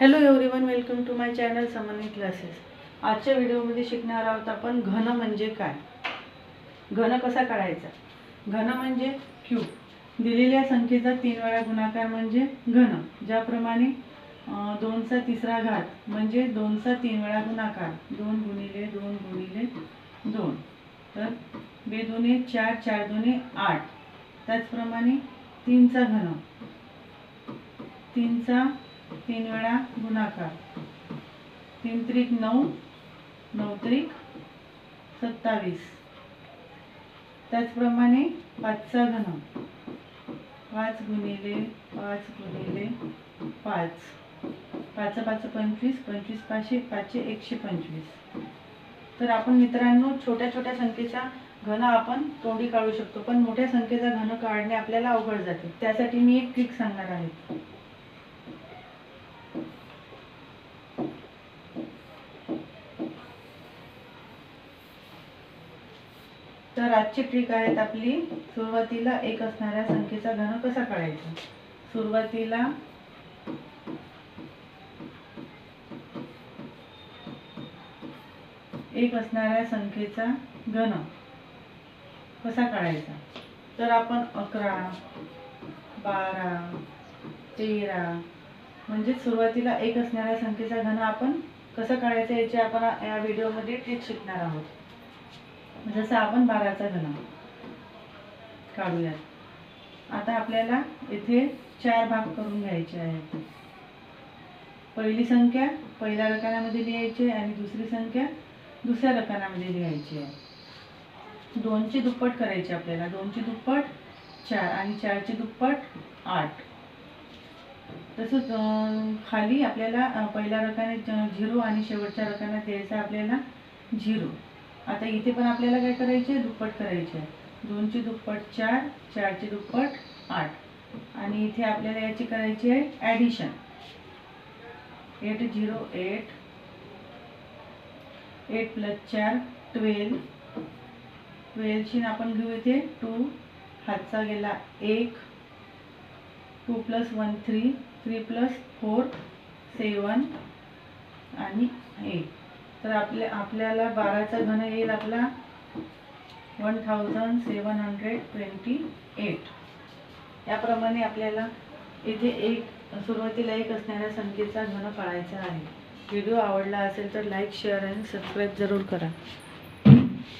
Hello everyone welcome to my channel Samanvi classes आजच्या व्हिडिओमध्ये शिकणार आहोत आपण घन म्हणजे काय? घन कसा काढायचा? घन म्हणजे क्यूब दिलेल्या संख्येचा तीन वेळा गुणाकार म्हणजे घन ज्याप्रमाणे दोनचा तिसरा घात म्हणजे दोनचा तीन वेळा गुणाकार. दोन गुणिले दोन गुणिले दोन. तर बे चार चार दोन्ही आठ. त्याचप्रमाणे तीनचा घन. तीनचा तीन वेळा गुणाकार. तीन त्रिक नऊ नऊ त्रिक सत्तावीस. त्याचप्रमाणे पाचचा घन. पाच गुणिले पाच गुणिले पाच. पाच पाच पंचवीस पंचवीस पाचशे पाचशे एकशे पंचवीस. तर आपण मित्रांनो छोट्या छोट्या संख्येचा घन आपण तोंडी काढू शकतो पण मोठ्या संख्येचा घन काढणे आपल्याला अवघड जाते. त्यासाठी मी एक ट्रिक सांगणार आहे. तर आजची ट्रिक आहेत आपली सुरुवातीला एक असणाऱ्या संख्येचा घन कसा काढायचा? सुरुवातीला एक असणाऱ्या संख्येचा घन कसा काढायचा? तर आपण अकरा बारा तेरा म्हणजे सुरुवातीला एक असणाऱ्या संख्येचा घन आपण कसं काढायचा याची आपण या व्हिडिओमध्ये ट्रिक शिकणार आहोत. जसं आपण बाराचा घन काढूयात. आता आपल्याला येथे चार भाग करून घ्यायचे आहेत. पहिली संख्या पहिल्या रकानामध्ये लिहायची आहे आणि दुसरी संख्या दुसऱ्या रकानामध्ये लिहायची आहे. दोनची दुप्पट करायची आपल्याला. दोनची दुप्पट चार आणि चारची दुप्पट आठ. तसंच खाली आपल्याला पहिल्या रकाने झिरो आणि शेवटच्या रकान्यात द्यायचा आपल्याला झिरो. आता इथे पण आपल्याला काय करायचे दुप्पट करायचे आहे दोनची दुप्पट चार चारची दुप्पट आठ. आणि इथे आपल्याला याची करायची आहे addition eight zero eight eight plus चार ट्वेल्व ट्वेल्वशी आपण घेऊ इथे. टू हातचा गेला एक. Two plus one three three plus four seven आणि एट तर आपल्या आपल्याला बाराचा घन येईल आपला one thousand seven hundred twenty eight याप्रमाणे आपल्याला इथे एक सुरुवातीला एक असणाऱ्या संख्येचा घन पाळायचा आहे. व्हिडिओ आवडला असेल तर लाईक शेअर आणि सबस्क्राईब जरूर करा.